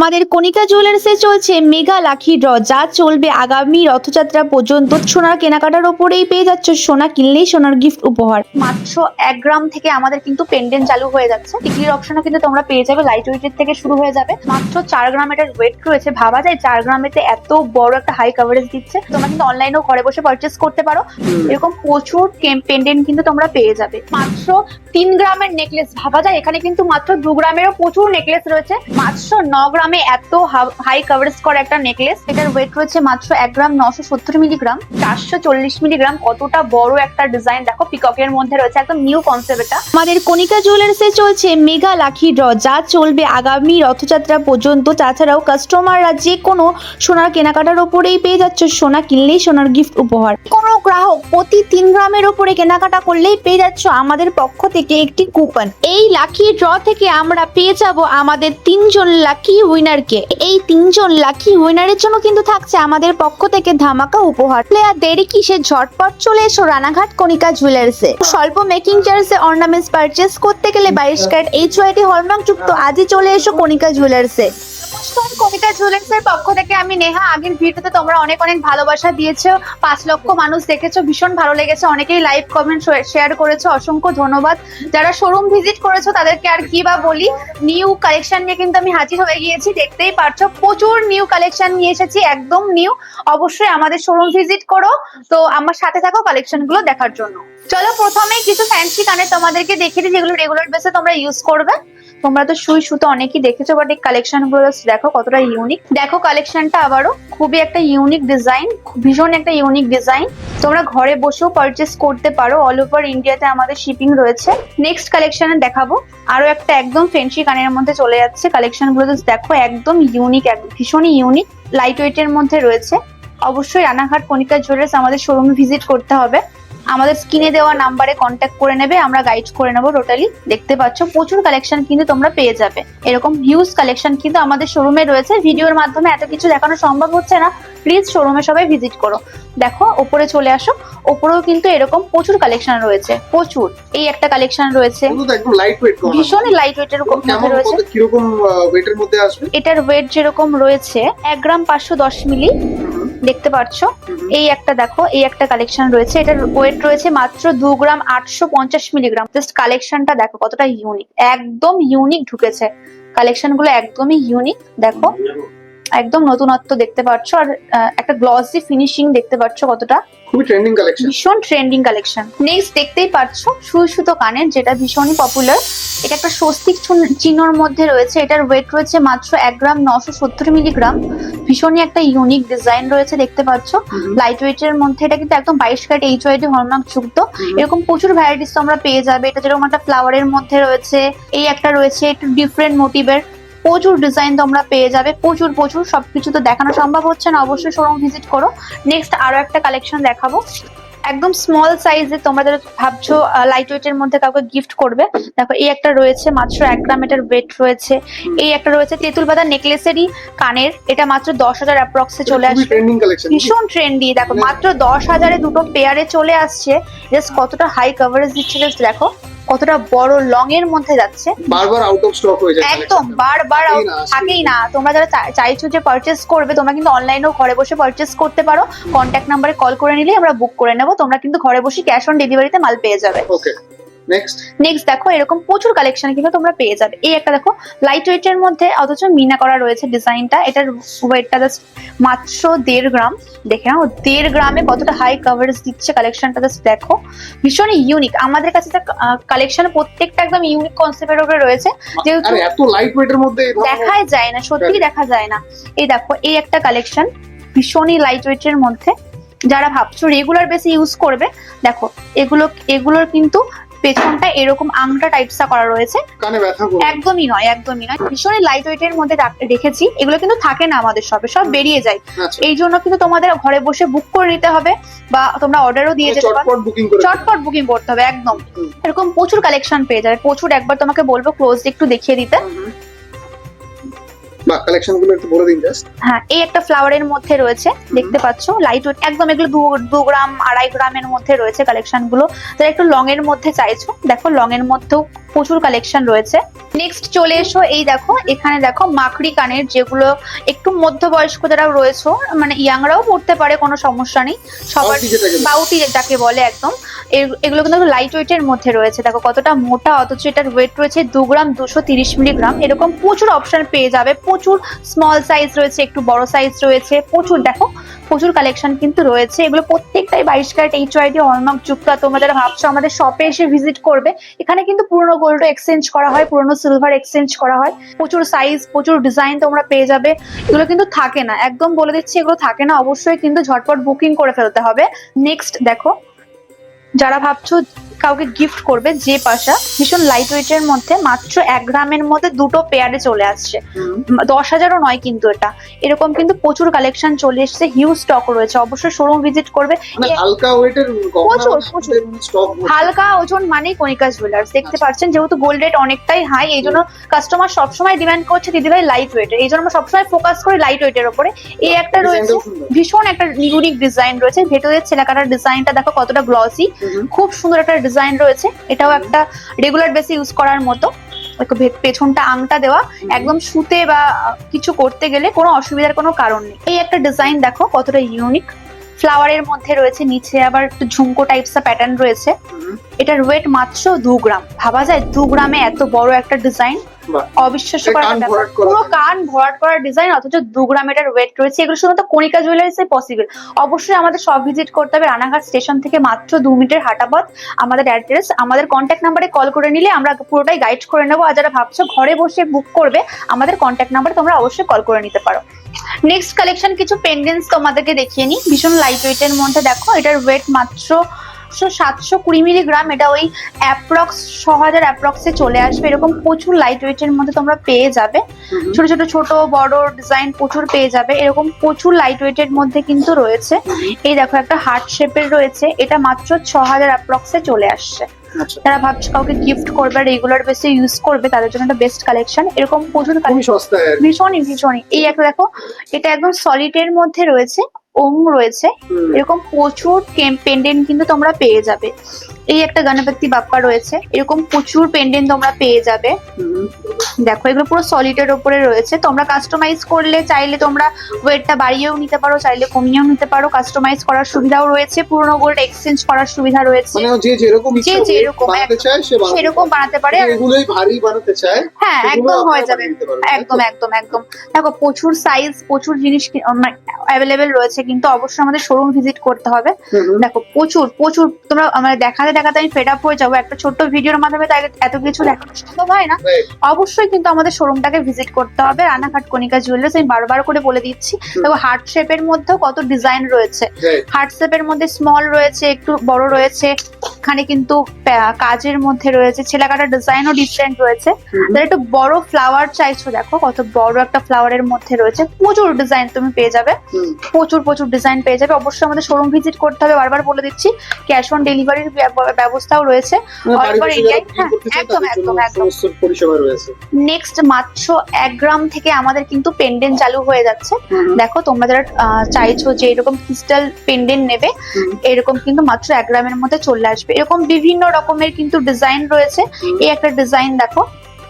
আমাদের কণিকা জুয়েলার্সে চলছে মেগা লাখি ড্র, যা চলবে আগামী রথযাত্রা পর্যন্ত। সোনার কেনাকাটার ওপরেই পেয়ে যাচ্ছ সোনা, কিনলেই সোনার গিফট উপহার। মাত্র এক গ্রাম থেকে আমাদের কিন্তু পেন্ডেন্ট চালু হয়ে যাচ্ছে। ডিগ্রির অপশনও কিন্তু তোমরা পেয়ে যাবে লাইট ওয়েটের থেকে শুরু হয়ে যাবে। মাত্র চার গ্রাম এটার ওয়েট রয়েছে। ভাবা যায় চার গ্রামেতে এত বড় একটা হাই কভারেজ দিচ্ছে। তোমরা কিন্তু অনলাইনেও ঘরে বসে পারচেস করতে পারো। এরকম প্রচুর পেন্ডেন্ট কিন্তু তোমরা পেয়ে যাবে। মাত্র তিন গ্রামের নেকলেস ভাবা যায় এখানে কিন্তু মাত্র দু গ্রামেরও প্রচুর নেকলেস রয়েছে। মাত্র ন গ্রামে এত হাই কভারেজ করা একটা নেকলেস এটার ওয়েট রয়েছে মাত্র এক গ্রাম নশো সত্তর মিলিগ্রাম চারশো চল্লিশ মিলিগ্রাম কতটা বড় একটা ডিজাইন দেখো পিককের মধ্যে রয়েছে একদম নিউ কনসেপ্ট এটা। আমাদের কণিকা জুয়েলার্সে চলছে মেগা লাখি ড্র যা চলবে আগামী রথযাত্রা পর্যন্ত। তাছাড়াও কাস্টমাররা যে কোনো সোনার কেনাকাটার ওপরেই পেয়ে যাচ্ছে সোনা, কিনলেই সোনার গিফট উপহার। কোনো গ্রাহক প্রতি তিন গ্রামের ওপরে কেনাকাটা করলেই পেয়ে যাচ্ছ আমাদের পক্ষ থেকে একটি কুপন এই লাকি ড্র থেকে আমরা পেয়ে যাব আমাদের তিনজন লাকি উইনারকে এই তিনজন লাকি উইনারের জন্য কিন্তু থাকছে আমাদের পক্ষ থেকে ধামাকা উপহার। প্লেয়ার দেরি কিসে ঝটপট চলে এসো রানাঘাট কণিকা জুয়েলার্সে। স্বল্প মেকিং চার্জে অর্নামেন্টস পারচেস করতে গেলে বাইশ ক্যারেট এইচ ওয়াইটি হলমার্ক যুক্ত আজই চলে এসো কণিকা জুয়েলার্সে। নমস্কার কবিতা জুয়েলার্সের পক্ষ থেকে আমি নেহা। আগের ভিডিওতে তোমরা অনেক অনেক ভালোবাসা দিয়েছ, পাঁচ লক্ষ মানুষ দেখেছ, ভীষণ ভালো লেগেছে, অনেকেই লাইভ কমেন্ট শেয়ার করেছ, অসংখ্য ধন্যবাদ। যারা শোরুম ভিজিট করেছ, তাদেরকে আর কি বা বলি নিউ কালেকশন নিয়ে কিন্তু আমি হাজির হয়ে গিয়েছি। দেখতেই পারছ, প্রচুর নিউ কালেকশন নিয়ে এসেছি, একদম নিউ অবশ্যই আমাদের শোরুম ভিজিট করো। তো আমার সাথে থাকো কালেকশনগুলো দেখার জন্য। চলো প্রথমে কিছু ফ্যান্সি কানে তোমাদেরকে দেখিয়ে দিই, যেগুলো রেগুলার বেসে তোমরা ইউজ করবে। তোমরা তো সুই সুতো অনেকই দেখেছ বাট এই কালেকশনগুলো দেখো কতটা ইউনিক দেখো কালেকশনটা আবারও, খুবই একটা ইউনিক ডিজাইন ভীষণ একটা ইউনিক ডিজাইন তোমরা ঘরে বসেও পারচেস করতে পারো অল ওভার ইন্ডিয়াতে আমাদের শিপিং রয়েছে। নেক্সট কালেকশনে দেখাবো আরও একটা একদম ফেন্সি কানের মধ্যে চলে যাচ্ছে। কালেকশনগুলো দেখো, একদম ইউনিক একদম ভীষণই ইউনিক লাইট ওয়েটের মধ্যে রয়েছে। অবশ্যই রানাঘাট কণিকা জুয়েলার্স আমাদের শোরুমে ভিজিট করতে হবে। আমাদের স্ক্রিনে দেওয়া নাম্বারে কন্ট্যাক্ট করে নেবে আমরা গাইড করে নেব টোটালি দেখতে পাচ্ছ প্রচুর কালেকশন কিন্তু তোমরা পেয়ে যাবে। এরকম হিউজ কালেকশন কিন্তু আমাদের শোরুমে রয়েছে। ভিডিওর মাধ্যমে এত কিছু দেখানো সম্ভব হচ্ছে না। প্লিজ শোরুমে সবাই ভিজিট করো। দেখো ওপরে চলে আসো। ওপরেও কিন্তু এরকম প্রচুর কালেকশন রয়েছে। প্রচুর। এই একটা কালেকশন রয়েছে। ভীষণ লাইট ওয়েট ওয়েটের মধ্যে রয়েছে। কীরকম ওয়েটের মধ্যে আসবে? এটার ওয়েট যেরকম রয়েছে এক গ্রাম পাঁচশো দশ মিলি দেখতে পাচ্ছ এই একটা দেখো, এই একটা কালেকশন রয়েছে। এটার ওয়েট রয়েছে মাত্র দু গ্রাম আটশো পঞ্চাশ মিলিগ্রাম জাস্ট কালেকশনটা দেখো, কতটা ইউনিক একদম ইউনিক ঢুকেছে। কালেকশনগুলো একদমই ইউনিক দেখো। একদম নতুনত্ব দেখতে পাচ্ছ আর একটা গ্লসি ফিনিশিং দেখতে পাচ্ছ কতটা। খুবই ট্রেন্ডিং কালেকশন ভীষণ ট্রেন্ডিং কালেকশন নেক্সট দেখতেই পাচ্ছ সুই সুতো কানের যেটা ভীষণই পপুলার এটা একটা স্বস্তিক চিহ্নর মধ্যে রয়েছে। এটার ওয়েট রয়েছে মাত্র এক গ্রাম নশো সত্তর মিলিগ্রাম ভীষণই একটা ইউনিক ডিজাইন রয়েছে দেখতে পাচ্ছ। লাইট ওয়েটের মধ্যে এটা কিন্তু একদম বাইশ ক্যারেট এইচ ওয়াইডি হলমার্ক যুক্ত। এরকম প্রচুর ভ্যারাইটিস তোমরা পেয়ে যাবে। এটা যেরকম একটা ফ্লাওয়ারের মধ্যে রয়েছে এই একটা রয়েছে একটু ডিফারেন্ট মোটিভের প্রচুর ডিজাইন তোমরা পেয়ে যাবে প্রচুর প্রচুর সবকিছু তো দেখানো সম্ভব হচ্ছে না অবশ্যই শোরুম ভিজিট করো। নেক্সট আরও একটা কালেকশন দেখাবো। একদম স্মল সাইজে তোমরা যারা ভাবছ লাইট ওয়েটের মধ্যে কাউকে গিফট করবে দেখো এই একটা রয়েছে মাত্র এক গ্রাম এটার ওয়েট রয়েছে। এই একটা রয়েছে তেঁতুল পাতা নেকলেসেরই কানের এটা মাত্র দশ হাজার অ্যাপ্রক্সে চলে আসবে। ভীষণ ট্রেন্ডি দেখো মাত্র দশ হাজারে দুটো পেয়ারে চলে আসছে। জাস্ট কতটা হাই কভারেজ দিচ্ছে জাস্ট দেখো। কতটা বড় লং এর মধ্যে যাচ্ছে? বারবার আউট অফ স্টক হয়ে যাচ্ছে। একদম বারবার থাকেই না, তোমরা যারা চাইছো যে পারচেস করবে তোমরা কিন্তু অনলাইনেও ঘরে বসে পারচেস করতে পারো। কন্ট্যাক্ট নাম্বারে কল করে নিলেই আমরা বুক করে নেব। তোমরা কিন্তু ঘরে বসে ক্যাশ অন ডেলিভারিতে মাল পেয়ে যাবে। ওকে নেক্সট নেক্সট দেখো এরকম প্রচুর কালেকশন কিন্তু তোমরা পেয়ে যাবে। এই একটা দেখো লাইট ওয়েটের মধ্যে অথচ মিনা করা রয়েছে ডিজাইনটা এটার ওয়েটটা জাস্ট মাত্র দেড় গ্রাম। দেখে নাও দেড় গ্রামে কতটা হাই কভারেজ দিচ্ছে কালেকশনটা জাস্ট দেখো। ভীষণই ইউনিক আমাদের কাছে কালেকশন প্রত্যেকটা একদম ইউনিক কনসেপ্টের উপরে রয়েছে। যেহেতু এত লাইট ওয়েটের মধ্যে দেখাই যায় না সত্যি। দেখা যায় না। এই দেখো এই একটা কালেকশন ভীষণই লাইট ওয়েটের মধ্যে। যারা ভাবছ রেগুলার বেসে ইউজ করবে দেখো এগুলো এগুলোর কিন্তু পেছনটা এরকম আংটা টাইপসা করা রয়েছে। কানে ব্যথা করে একদমই নয় একদমই নয়। ভীষণই লাইট ওয়েট এর মধ্যে রাখ- রেখেছি। এগুলো কিন্তু থাকে না আমাদের সবে সব বেরিয়ে যায়। আচ্ছা। এই জন্য কিন্তু তোমাদের ঘরে বসে বুক করে নিতে হবে বা তোমরা অর্ডারও দিয়ে যেতে পারো। চটপট বুকিং করে চটপট বুকিং করতে হবে একদম। এরকম প্রচুর কালেকশন পেয়ে যাবে। প্রচুর একবার তোমাকে বলব ক্লোজ একটু দেখিয়ে দিতে। বা কালেকশনগুলো একটু বলে দিন জাস্ট হ্যাঁ এই একটা ফ্লাওয়ারের মধ্যে রয়েছে দেখতে পাচ্ছ লাইট ওয়েট একদম এগুলো দু- দু গ্রাম আড়াই গ্রামের মধ্যে রয়েছে কালেকশনগুলো। যারা একটু লং এর মধ্যে চাইছো দেখো লং এর মধ্যেও প্রচুর কালেকশন রয়েছে। নেক্সট চলে এসো এই দেখো এখানে দেখো মাকড়ি কানের যেগুলো একটু মধ্যবয়স্ক যারা রয়েছে মানে ইয়াংরাও পড়তে পারে কোনো সমস্যা নেই। সবার বাউটি যাকে বলে। একদম। এগুলো কিন্তু লাইট ওয়েটের মধ্যে রয়েছে। দেখো কতটা মোটা অথচ এটার ওয়েট রয়েছে দু গ্রাম দুশো তিরিশ মিলিগ্রাম এরকম প্রচুর অপশন পেয়ে যাবে প্রচুর স্মল সাইজ রয়েছে একটু বড় সাইজ রয়েছে প্রচুর দেখো প্রচুর কালেকশন কিন্তু রয়েছে। এগুলো প্রত্যেকটাই বাইশ ক্যারেট এইচ ওয়াইডি হলমার্ক যুক্ত তোমাদের ভাবছ আমাদের শপে এসে ভিজিট করবে, এখানে কিন্তু পুরনো গোল্ড এক্সচেঞ্জ করা হয়, পুরনো সিলভার এক্সচেঞ্জ করা হয়। প্রচুর সাইজ প্রচুর ডিজাইন তোমরা পেয়ে যাবে। এগুলো কিন্তু থাকে না। একদম বলে দিচ্ছি, এগুলো থাকে না। অবশ্যই কিন্তু ঝটপট বুকিং করে ফেলতে হবে। নেক্সট দেখো, যারা ভাবছ কাউকে গিফট করবে যে পাশা ভীষণ লাইট ওয়েটের মধ্যে মাত্র এক গ্রামের মধ্যে দুটো পেয়ারে চলে আসছে। দশ হাজারও নয় কিন্তু এটা। এরকম কিন্তু প্রচুর কালেকশন চলে এসেছে হিউজ স্টক রয়েছে। অবশ্যই শোরুম ভিজিট করবে। মানে হালকা ওয়েটের প্রচুর, প্রচুর। হালকা ওজন মানেই কণিকা জুয়েলার্স দেখতে পাচ্ছেন? যেহেতু গোল্ড রেট অনেকটাই হাই এই জন্য কাস্টমার সবসময় ডিমান্ড করছে দিদিভাই লাইট ওয়েটের এই জন্য আমরা সবসময় ফোকাস করি লাইট ওয়েটের উপরে। এই একটা রয়েছে ভীষণ একটা ইউনিক ডিজাইন রয়েছে। ভেতরের ছেলাকাটার ডিজাইনটা দেখো কতটা গ্লসি খুব সুন্দর একটা ডিজাইন রয়েছে এটাও একটা রেগুলার বেসে ইউজ করার মতো। পেছনটা আংটা দেওয়া একদম শুতে বা কিছু করতে গেলে কোনো অসুবিধার কোনো কারণ নেই। এই একটা ডিজাইন দেখো কতটা ইউনিক ফ্লাওয়ারের মধ্যে রয়েছে নিচে আবার একটু ঝুমকো টাইপস এর প্যাটার্ন রয়েছে। এটার ওয়েট মাত্র দু গ্রাম। ভাবা যায় দু গ্রামে এত বড় একটা ডিজাইন। অবিশ্বাস্য করা পুরো কান ভরাট করা ডিজাইন অথচ দু গ্রাম এটার ওয়েট রয়েছে। এগুলো শুধুমাত্র কণিকা জুয়েলার্সে পসিবল অবশ্যই আমাদের সব ভিজিট করতে হবে রানাঘাট স্টেশন থেকে মাত্র দু মিনিটের হাঁটাপথ। আমাদের অ্যাড্রেস আমাদের কন্ট্যাক্ট নাম্বারে কল করে নিলে আমরা পুরোটাই গাইড করে নেব। আর যারা ভাবছ ঘরে বসে বুক করবে আমাদের কন্ট্যাক্ট নাম্বারে তোমরা অবশ্যই কল করে নিতে পারো। নেক্সট কালেকশন কিছু পেন্ডেন্টস তোমাদেরকে দেখিয়ে নিই। ভীষণ লাইট ওয়েটের মধ্যে দেখো এটার ওয়েট মাত্র সাতশো কুড়ি মিলিগ্রাম এটা ওই অ্যাপ্রক্স ছ হাজার অ্যাপ্রক্সে চলে আসবে। এরকম প্রচুর লাইট ওয়েটের মধ্যে তোমরা পেয়ে যাবে। ছোট ছোট ছোট বড় ডিজাইন প্রচুর পেয়ে যাবে। এরকম প্রচুর লাইট ওয়েটের মধ্যে কিন্তু রয়েছে। এই দেখো একটা হার্ট শেপের রয়েছে। এটা মাত্র ছ হাজার অ্যাপ্রক্সে চলে আসছে। আচ্ছা। যারা ভাবছে কাউকে গিফট করবে রেগুলার বেসে ইউজ করবে তাদের জন্য একটা বেস্ট কালেকশন এরকম প্রচুর কালেকশন। ভীষণই ভীষণই। এই একটা দেখো এটা একদম সলিড এর মধ্যে রয়েছে। ওম রয়েছে। এরকম প্রচুর পেন্ডেন্ট কিন্তু তোমরা পেয়ে যাবে। এই একটা গণপতি বাপ্পা রয়েছে এরকম প্রচুর পেন্ডেন্ট তোমরা পেয়ে যাবে। দেখো এগুলো পুরো সলিডের উপরে রয়েছে। তোমরা কাস্টমাইজ করলে চাইলে তোমরা ওয়েটটা বাড়িয়েও নিতে পারো চাইলে কমিয়েও নিতে পারো। কাস্টমাইজ করার সুবিধাও রয়েছে। পুরনো গোল্ড এক্সচেঞ্জ করার সুবিধা রয়েছে। মানে যে যেরকম ইচ্ছা যে যেরকম, সেরকম বানাতে পারে। যদি এগুলোই ভারী বানাতে চায় হ্যাঁ একদম হয়ে যাবে। একদম একদম একদম। দেখো প্রচুর সাইজ প্রচুর জিনিস অ্যাভেলেবেল রয়েছে কিন্তু অবশ্যই আমাদের শোরুম ভিজিট করতে হবে। দেখো প্রচুর প্রচুর তোমরা মানে দেখাতে দেখাতে আমি ফেড আপ হয়ে যাব। একটা ছোট্ট ভিডিওর মাধ্যমে তাই এত- কিছু দেখানো সম্ভব হয় না। অবশ্যই কিন্তু আমাদের শোরুমটাকে ভিজিট করতে হবে। রানাঘাট কণিকা জুয়েলার্স আমি বারবার করে বলে দিচ্ছি। দেখো হার্ট শেপের মধ্যেও কত ডিজাইন রয়েছে. হার্ট শেপের মধ্যে স্মল রয়েছে একটু বড় রয়েছে। এখানে কিন্তু কাজের মধ্যে রয়েছে। ছেলাকাটার ডিজাইনও ডিফারেন্ট রয়েছে। হুম। যারা একটু বড় ফ্লাওয়ার চাইছো দেখো কত বড় একটা ফ্লাওয়ারের মধ্যে রয়েছে। প্রচুর ডিজাইন তুমি পেয়ে যাবে। প্রচুর প্রচুর ডিজাইন পেয়ে যাবে। অবশ্যই আমাদের শোরুম ভিজিট করতে হবে। বারবার বলে দিচ্ছি ক্যাশ অন ডেলিভারির ব্যবস্থাও রয়েছে। মানে হ্যাঁ, একদম, একদম, একদম। রয়েছে। নেক্সট মাত্র এক গ্রাম থেকে আমাদের কিন্তু পেন্ডেন্ট চালু হয়ে যাচ্ছে। দেখো তোমরা যারা চাইছো যে এরকম ক্রিস্টাল পেন্ডেন্ট নেবে এরকম কিন্তু মাত্র এক গ্রামের মধ্যে চলে আসবে। এরকম বিভিন্ন রকমের কিন্তু ডিজাইন রয়েছে। এই একটা ডিজাইন দেখো।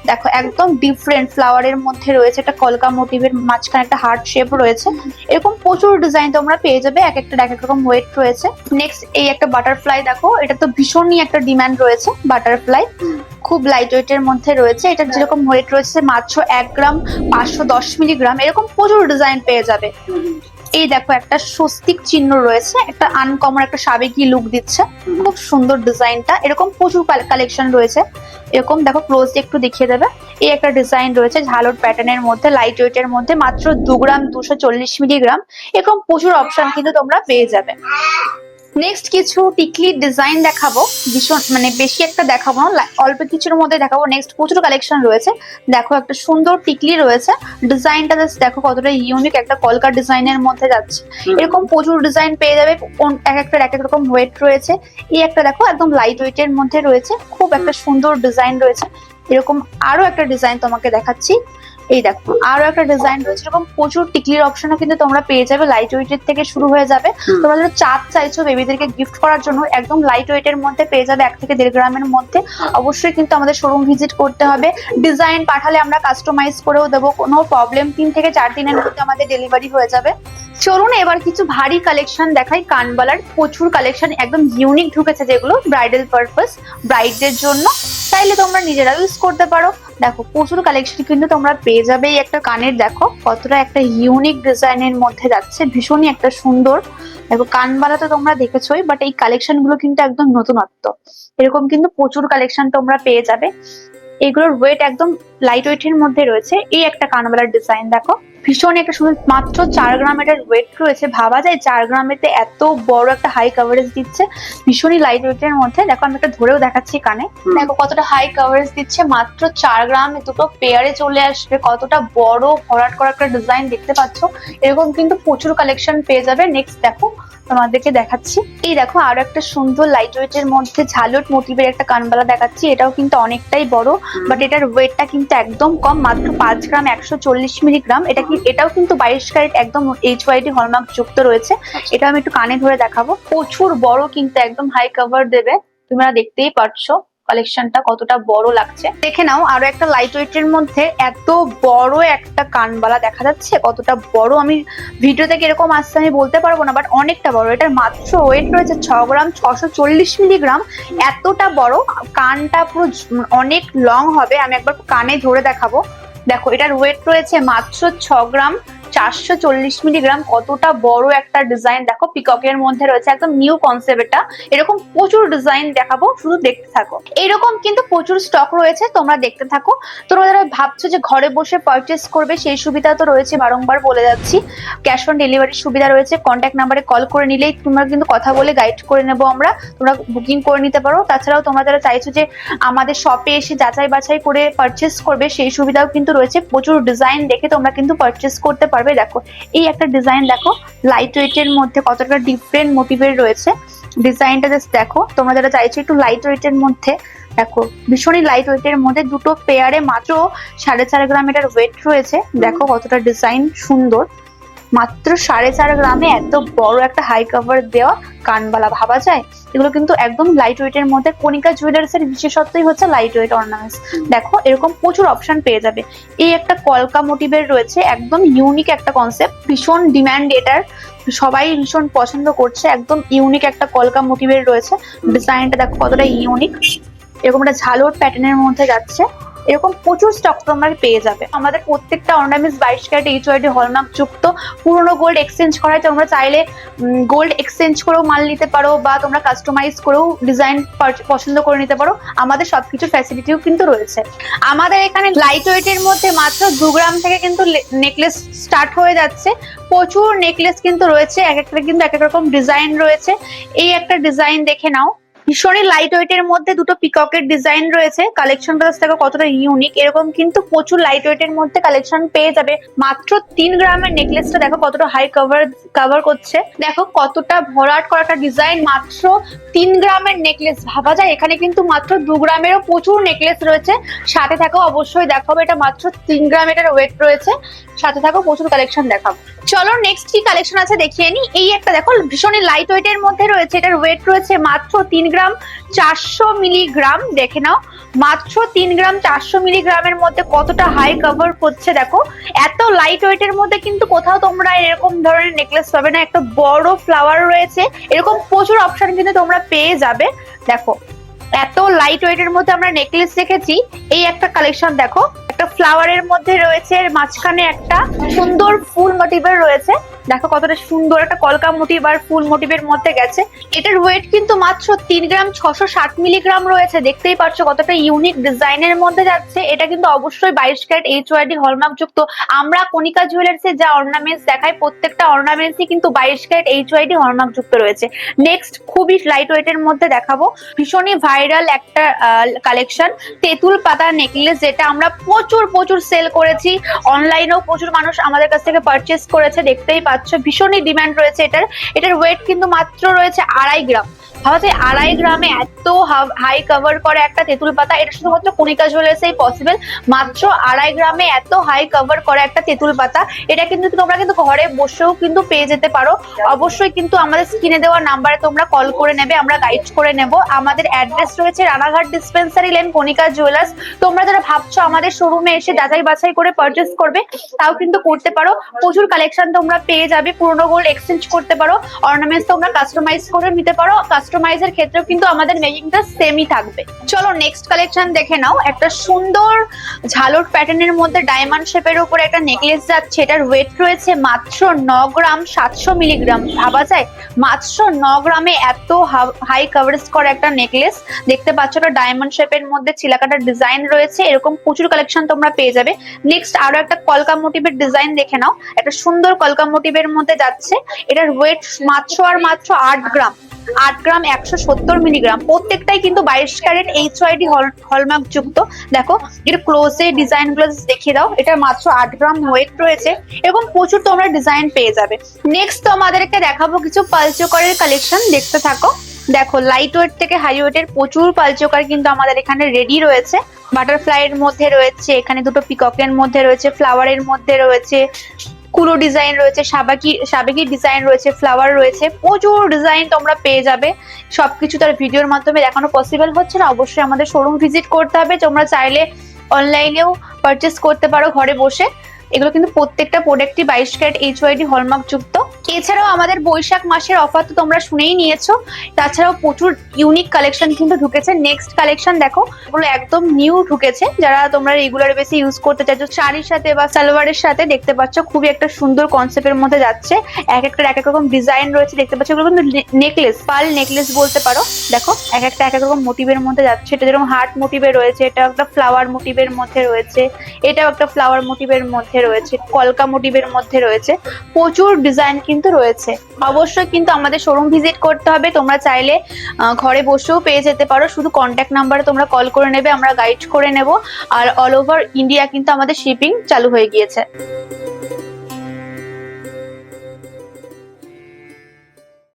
দেখো, একদম ডিফারেন্ট ফ্লাওয়ারের মধ্যে রয়েছে। একটা কলকা মোটিভের মাঝখানে একটা হার্ট শেপ রয়েছে। এরকম প্রচুর ডিজাইন তোমরা পেয়ে যাবে। এক একটা, এক এক রকম ওয়েট রয়েছে। নেক্সট এই একটা বাটারফ্লাই দেখো। এটা তো ভীষণই একটা ডিমান্ড রয়েছে বাটারফ্লাই। খুব লাইট ওয়েটের মধ্যে রয়েছে। এটা যেরকম ওয়েট রয়েছে, মাত্র এক গ্রাম পাঁচশো দশ মিলিগ্রাম এরকম প্রচুর ডিজাইন পেয়ে যাবে। এই দেখো, একটা স্বস্তিক চিহ্ন রয়েছে, একটা আনকমন একটা সাবেকি লুক দিচ্ছে। খুব সুন্দর ডিজাইনটা। এরকম প্রচুর কালেকশন রয়েছে। এরকম দেখো ক্লোজ একটু দেখিয়ে দেবে। এই একটা ডিজাইন রয়েছে ঝালর প্যাটার্নের মধ্যে লাইট ওয়েটের মধ্যে, মাত্র দু গ্রাম দুশো চল্লিশ মিলিগ্রাম। এরকম প্রচুর অপশন কিন্তু তোমরা পেয়ে যাবে। নেক্সট কিছু টিকলির ডিজাইন দেখাবো ভীষণ মানে বেশি একটা দেখাবো না অল্প কিছুর মধ্যে দেখাবো। নেক্সট প্রচুর কালেকশন রয়েছে। দেখো একটা সুন্দর টিকলি রয়েছে। ডিজাইনটা জাস্ট দেখো কতটা ইউনিক একটা কলকা ডিজাইনের মধ্যে যাচ্ছে। এরকম প্রচুর ডিজাইন পেয়ে যাবে। এক একটা এক এক রকম ওয়েট রয়েছে। এই একটা দেখো একদম লাইট ওয়েটের মধ্যে রয়েছে। খুব একটা সুন্দর ডিজাইন রয়েছে। এরকম আরও একটা ডিজাইন তোমাকে দেখাচ্ছি। এই দেখো আরও একটা ডিজাইন রয়েছে এরকম প্রচুর টিকলির অপশনও কিন্তু তোমরা পেয়ে যাবে লাইট ওয়েটের থেকে শুরু হয়ে যাবে। তোমরা যারা চাঁদ চাইছো বেবিদেরকে গিফট করার জন্য একদম লাইট ওয়েটের মধ্যে পেয়ে যাবে এক থেকে দেড় গ্রামের মধ্যে। অবশ্যই কিন্তু আমাদের শোরুম ভিজিট করতে হবে। ডিজাইন পাঠালে আমরা কাস্টমাইজ করেও দেবো কোনো প্রবলেম তিন থেকে চার দিনের মধ্যে আমাদের ডেলিভারি হয়ে যাবে। চলুন এবার কিছু ভারী কালেকশন দেখাই কানবালার প্রচুর কালেকশন একদম ইউনিক ঢুকেছে যেগুলো ব্রাইডাল পারপাস ব্রাইডদের জন্য। চাইলে তোমরা নিজেরাও ইউজ করতে পারো। দেখো, প্রচুর কালেকশন কিন্তু তোমরা পেয়ে যাবে এই একটা কানের, দেখো, কতটা একটা ইউনিক ডিজাইনের মধ্যে যাচ্ছে, ভীষণই একটা সুন্দর। দেখো কানবালা তো তোমরা দেখেছোই বাট এই কালেকশনগুলো কিন্তু একদম নতুনত্ব। এরকম কিন্তু প্রচুর কালেকশন তোমরা পেয়ে যাবে। এগুলোর ওয়েট একদম লাইট ওয়েটের মধ্যে রয়েছে। এই একটা কানবালার ডিজাইন দেখো। ভীষণ একটা সুন্দর মাত্র চার গ্রাম এটার ওয়েট রয়েছে। ভাবা যায় চার গ্রামেতে এত বড় একটা হাই কভারেজ দিচ্ছে। ভীষণই লাইট ওয়েটের মধ্যে। দেখো আমি একটা ধরেও দেখাচ্ছি কানে। দেখো কতটা হাই কভারেজ দিচ্ছে। মাত্র চার গ্রাম দুটো পেয়ারে চলে আসবে। কতটা বড় ভরাট করা একটা ডিজাইন দেখতে পাচ্ছ। এরকম কিন্তু প্রচুর কালেকশন পেয়ে যাবে। নেক্সট দেখো তোমাদেরকে দেখাচ্ছি। এই দেখো আরও একটা সুন্দর লাইট ওয়েটের মধ্যে ঝালট মোটিভের একটা কানবালা দেখাচ্ছি। এটাও কিন্তু অনেকটাই বড় বাট এটার ওয়েটটা কিন্তু একদম কম। মাত্র পাঁচ গ্রাম একশো চল্লিশ মিলিগ্রাম এটা এটাও কিন্তু বাইশ ক্যারেট একদম এইচ ওয়াইডি হলমার্ক যুক্ত রয়েছে। এটা আমি একটু কানে ধরে দেখাবো। প্রচুর বড় কিন্তু একদম হাই কভার দেবে। তোমরা দেখতেই পারছ কালেকশনটা কতটা বড় লাগছে। দেখে নাও আরও একটা লাইট ওয়েটের মধ্যে এত বড় একটা কানবালা দেখা যাচ্ছে কতটা বড়। আমি ভিডিও থেকে এরকম আসছে আমি বলতে পারব না বাট অনেকটা বড়। এটার মাত্র ওয়েট রয়েছে ছ গ্রাম ছশো চল্লিশ মিলিগ্রাম এতটা বড় কানটা পুরো অনেক লং হবে। আমি একবার কানে ধরে দেখাবো। দেখো এটার ওয়েট রয়েছে মাত্র ছ গ্রাম চারশো চল্লিশ মিলিগ্রাম কতটা বড় একটা ডিজাইন দেখো পিককের মধ্যে রয়েছে একদম নিউ কনসেপ্ট এটা। এরকম প্রচুর ডিজাইন দেখাবো, শুধু দেখতে থাকো। এরকম কিন্তু প্রচুর স্টক রয়েছে, তোমরা দেখতে থাকো। তোমরা যারা ভাবছ যে ঘরে বসে পারচেস করবে, সেই সুবিধা তো রয়েছে, বারংবার বলে যাচ্ছি। ক্যাশ অন ডেলিভারির সুবিধা রয়েছে কন্ট্যাক্ট নাম্বারে কল করে নিলেই তোমরা কিন্তু কথা বলে গাইড করে নেব আমরা। তোমরা বুকিং করে নিতে পারো। তাছাড়াও তোমরা যারা চাইছো যে আমাদের শপে এসে যাচাই বাছাই করে পারচেস করবে, সেই সুবিধাও কিন্তু রয়েছে। প্রচুর ডিজাইন দেখে তোমরা কিন্তু পারচেস করতে পারবে? দেখো, এই একটা ডিজাইন দেখো লাইট ওয়েটের মধ্যে কতটা ডিফারেন্ট মোটিভের রয়েছে। ডিজাইনটা জাস্ট দেখো, তোমরা যারা চাইছো একটু লাইট ওয়েটের মধ্যে, দেখো, ভীষণই লাইট ওয়েটের মধ্যে দুটো পেয়ারে মাত্র সাড়ে চার গ্রাম এটার ওয়েট রয়েছে। দেখো কতটা ডিজাইন সুন্দর। মাত্র সাড়ে চার গ্রামে এত বড় একটা হাই কভার দেওয়া কানবালা, ভাবা যায়? এগুলো কিন্তু একদম লাইট ওয়েটের মধ্যে কণিকা জুয়েলার্স এর বিশেষত্বই হচ্ছে লাইট ওয়েট অর্নামেন্টস দেখো, এরকম প্রচুর অপশন পেয়ে যাবে। এই একটা কলকা মোটিভের রয়েছে, একদম ইউনিক একটা কনসেপ্ট ভীষণ ডিমান্ড এটার সবাই ভীষণ পছন্দ করছে, একদম ইউনিক একটা কলকা মোটিভের রয়েছে। ডিজাইনটা দেখো কতটা ইউনিক এরকম একটা ঝালোর প্যাটার্নের মধ্যে যাচ্ছে। এরকম প্রচুর স্টক তোমরা পেয়ে যাবে আমাদের প্রত্যেকটা অর্নামেন্টস বাইশ ক্যারেট এইচ ওয়াইডি হলমার্ক যুক্ত। পুরনো গোল্ড এক্সচেঞ্জ করায় তোমরা চাইলে গোল্ড এক্সচেঞ্জ করেও মাল নিতে পারো বা তোমরা কাস্টমাইজ করেও ডিজাইন পছন্দ করে নিতে পারো। আমাদের সবকিছু ফ্যাসিলিটিও কিন্তু রয়েছে। আমাদের এখানে লাইট ওয়েটের মধ্যে মাত্র দু গ্রাম থেকে কিন্তু নেকলেস স্টার্ট হয়ে যাচ্ছে। প্রচুর নেকলেস কিন্তু রয়েছে। এক একটা কিন্তু এক এক রকম ডিজাইন রয়েছে। এই একটা ডিজাইন দেখে নাও। ভীষণই লাইট ওয়েটের মধ্যে দুটো পিককের ডিজাইন রয়েছে। কালেকশনটা দেখো কতটা ইউনিক এরকম কিন্তু প্রচুর লাইট ওয়েটের মধ্যে কালেকশন পেয়ে যাবে। মাত্র তিন গ্রামের নেকলেসটা দেখো কতটা হাই কভার কভার করছে। দেখো কতটা ভরাট করা একটা ডিজাইন মাত্র তিন গ্রামের নেকলেস ভাবা যায়, এখানে কিন্তু মাত্র দু গ্রামেরও প্রচুর নেকলেস রয়েছে। সাথে থাকো, অবশ্যই দেখাবো, এটা মাত্র তিন গ্রাম এটার ওয়েট রয়েছে। সাথে থাকো, প্রচুর কালেকশন দেখাবো। চলো নেক্সট কি কালেকশন আছে দেখিয়ে নি। এই একটা দেখো, ভীষণই লাইট ওয়েটের মধ্যে রয়েছে। এটার ওয়েট রয়েছে মাত্র তিন গ্রাম চারশো মিলিগ্রাম, দেখে নাও। মাত্র তিন গ্রাম চারশো মিলিগ্রামের মধ্যে কতটা হাই কভার করছে দেখো। এত লাইট ওয়েটের মধ্যে কিন্তু কোথাও তোমরা এরকম ধরনের নেকলেস পাবে না। একটা বড় ফ্লাওয়ার রয়েছে। এরকম প্রচুর অপশন কিন্তু তোমরা পেয়ে যাবে। দেখো, এত লাইট ওয়েটের মধ্যে আমরা নেকলেস রেখেছি। এই একটা কালেকশন দেখো। একটা ফ্লাওয়ারের মধ্যে রয়েছে, এর মাঝখানে একটা সুন্দর ফুল মোটিভের রয়েছে। দেখো কতটা সুন্দর একটা কলকা মোটিভ আর ফুল মোটিভের মধ্যে গেছে। এটার ওয়েট কিন্তু মাত্র তিন গ্রাম ছশো ষাট মিলিগ্রাম রয়েছে। দেখতেই পাচ্ছ কতটা ইউনিক ডিজাইনের মধ্যে যাচ্ছে। এটা কিন্তু অবশ্যই বাইশ ক্যারেট এইচ ওয়াইডি হলমার্ক যুক্ত। আমরা কণিকা জুয়েলার্স যা অর্নামেন্টস দেখাই, প্রত্যেকটা অর্নামেন্টসই কিন্তু বাইশ ক্যারেট এইচ ওয়াইডি হলমার্ক যুক্ত রয়েছে। নেক্সট খুবই লাইট ওয়েটের মধ্যে দেখাবো। ভীষণই ভাইরাল একটা কালেকশন তেঁতুল পাতা নেকলেস যেটা আমরা প্রচুর প্রচুর সেল করেছি। অনলাইনেও প্রচুর মানুষ আমাদের কাছ থেকে পারচেস করেছে। দেখতেই পাচ্ছ ভীষণই ডিমান্ড রয়েছে এটার। এটার ওয়েট কিন্তু মাত্র রয়েছে আড়াই গ্রাম। ভাবা আড়াই গ্রামে এত হাই কভার করে একটা তেঁতুল পাতা, এটা শুধুমাত্র কণিকা জুয়েলার্সেই পসিবল মাত্র আড়াই গ্রামে এত হাই কভার করে একটা তেঁতুল পাতা, এটা কিন্তু তোমরা কিন্তু ঘরে বসেও কিন্তু পেয়ে যেতে পারো। অবশ্যই কিন্তু আমাদের স্ক্রিনে দেওয়া নাম্বারে তোমরা কল করে নেবে, আমরা গাইড করে নেব। আমাদের অ্যাড্রেস রয়েছে Ranaghat dispensary lane Kanika jewellers তোমরা যারা ভাবছ আমাদের শোরুমে এসে যাচাই বাছাই করে পারচেস করবে, তাও কিন্তু করতে পারো। প্রচুর কালেকশন তোমরা পেয়ে যাবে, পুরনো গোল্ড এক্সচেঞ্জ করতে পারো। অর্নামেন্টস তোমরা কাস্টমাইজ করে নিতে পারো কাস্টমাইজের ক্ষেত্রেও কিন্তু আমাদের মেকিংটা সেমই থাকবে। চলো নেক্সট কালেকশন দেখে নাও। একটা সুন্দর ঝালর প্যাটার্নের মধ্যে ডায়মন্ড শেপের উপরে একটা নেকলেস যাচ্ছে। এটার ওয়েট রয়েছে মাত্র ন গ্রাম সাতশো মিলিগ্রাম ভাবা যায়? মাত্র ন গ্রামে এত হাই কভারেজ করা একটা নেকলেস দেখতে পাচ্ছ এটা ডায়মন্ড শেপের মধ্যে চিলাকাটার ডিজাইন রয়েছে। এরকম প্রচুর কালেকশন তোমরা পেয়ে যাবে। নেক্সট আরও একটা কলকা মোটিভের ডিজাইন দেখে নাও। একটা সুন্দর কলকা মোটিভের মধ্যে যাচ্ছে। এটার ওয়েট মাত্র আর মাত্র আট গ্রাম। আট গ্রাম একশো সত্তর মিলিগ্রাম। প্রত্যেকটাই কিন্তু বাইশ ক্যারেট এইচ ওয়াইডি হলমার্ক যুক্ত দেখো, এটা ক্লোজে ডিজাইনগুলো দেখিয়ে দাও। এটা মাত্র আট গ্রাম ওয়েট রয়েছে এরকম প্রচুর তোমরা ডিজাইন পেয়ে যাবে। নেক্সট তোমাদেরকে দেখাবো কিছু পালচোকারের কালেকশন দেখতে থাকো। দেখো লাইট ওয়েট থেকে হাই ওয়েটের প্রচুর পালচোকার কিন্তু আমাদের এখানে রেডি রয়েছে। বাটারফ্লাই এর মধ্যে রয়েছে, এখানে দুটো পিককের মধ্যে রয়েছে ফ্লাওয়ারের মধ্যে রয়েছে কুলো ডিজাইন রয়েছে, সাবাকি, সাবেকি ডিজাইন রয়েছে, ফ্লাওয়ার রয়েছে, প্রচুর ডিজাইন তোমরা পেয়ে যাবে। সবকিছু তার ভিডিওর মাধ্যমে দেখানো পসিবল হচ্ছে না, অবশ্যই আমাদের শোরুম ভিজিট করতে হবে। তোমরা চাইলে অনলাইনেও পারচেস করতে পারো ঘরে বসে। এগুলো কিন্তু প্রত্যেকটা প্রোডাক্টই বাইশ ক্যারেট এইচ ওয়াইডি হলমার্ক যুক্ত। এছাড়াও আমাদের বৈশাখ মাসের অফার তো তোমরা শুনেই নিয়েছো। তাছাড়াও প্রচুর ইউনিক কালেকশন কিন্তু ঢুকেছে। নেক্সট কালেকশন দেখো, এগুলো একদম নিউ ঢুকেছে। যারা তোমরা রেগুলার বেশি ইউজ করতে চাইছো, শাড়ির সাথে বা সালোয়ারের সাথে দেখতে পাচ্ছ, খুবই একটা সুন্দর কনসেপ্টের মধ্যে যাচ্ছে। এক একটা, এক এক রকম ডিজাইন রয়েছে, দেখতে পাচ্ছ। এগুলো কিন্তু নেকলেস পাল নেকলেস বলতে পারো। দেখো, এক একটা, এক এক রকম মোটিভের মধ্যে যাচ্ছে। এটা যেরকম হার্ট মোটিভে রয়েছে এটা একটা ফ্লাওয়ার মোটিভের মধ্যে রয়েছে। এটাও একটা ফ্লাওয়ার মোটিভের মধ্যে রয়েছে, কলকা মোটিভের মধ্যে রয়েছে, প্রচুর ডিজাইন কিন্তু রয়েছে। অবশ্যই কিন্তু আমাদের শোরুম ভিজিট করতে হবে, তোমরা চাইলে ঘরে বসেও পেয়ে যেতে পারো। শুধু কন্ট্যাক্ট নাম্বারে তোমরা কল করে নেবে, আমরা গাইড করে নেব। আর অল ওভার ইন্ডিয়া কিন্তু আমাদের শিপিং চালু হয়ে গিয়েছে।